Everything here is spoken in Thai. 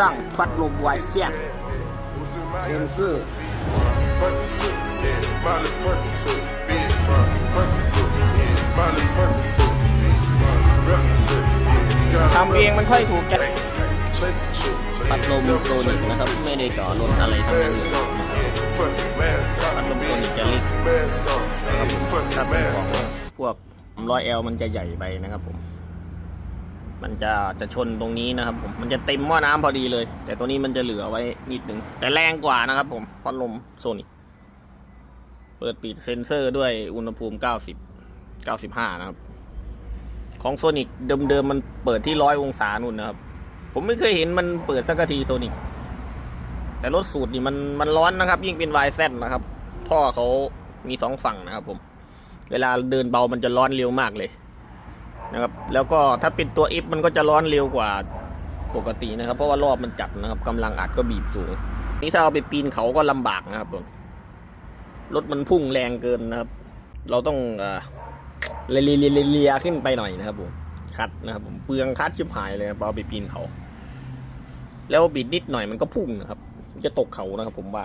ตั้งพัดลมไวเซียนเซนเซอร์ Percocet, yeah, Molly Percocet, big fun. Percocet, yeah, Molly Percocet, big fun. Percocet, yeah, got ทำเองมันค่อยถูกใจ chase a chick. พัดลมโซนิกนะครับ ไม่ได้ต่อรถอะไรทั้งนั้น Mask on, yeah, put the mask on. พัดลมโซนิกจะเล็ก Mask on, yeah, put ถ้า the เป็นข mask อง on. พวก 300L มันจะใหญ่ไปนะครับผม มันจะจะชนตรงนี้นะครับผมมันจะเต็มหม้อน้ำพอดีเลย แต่ตัวนี้มันจะเหลือไว้นิดนึงแต่แรงกว่านะครับผมพัดลมโซนิเปิดปิดเซ็นเซอร์ด้วยอุณหภูมิ 90 95 นะครับ ของโซนิกเดิมๆมันเปิดที่ร้อยองศานู่นนะครับ ผมไม่เคยเห็นมันเปิดสักทีโซนิกแต่รถสูตรนี่มันมันร้อนนะครับ ยิ่งเป็นวายแซนะครับ ท่อเขามีสองฝั่งนะครับผม เวลาเดินเบามันจะร้อนเร็วมากเลย นะครับแล้วก็ถ้าเป็นตัว F มันก็จะร้อนเร็วกว่าปกตินะครับ เพราะว่ารอบมันจัดนะครับกำลังอัดก็บีบสูง นี่ถ้าเอาไปปีนเขาก็ลำบากนะครับผมรถมันพุ่งแรงเกินนะครับ เราต้องเลียเลียเลียเลียขึ้นไปหน่อยนะครับผมคัดนะครับผมเปลืองคัดชิบหายเลยครับเอาไปปีนเขา แล้วบิดนิดหน่อยมันก็พุ่งนะครับ จะตกเขานะครับผมว่า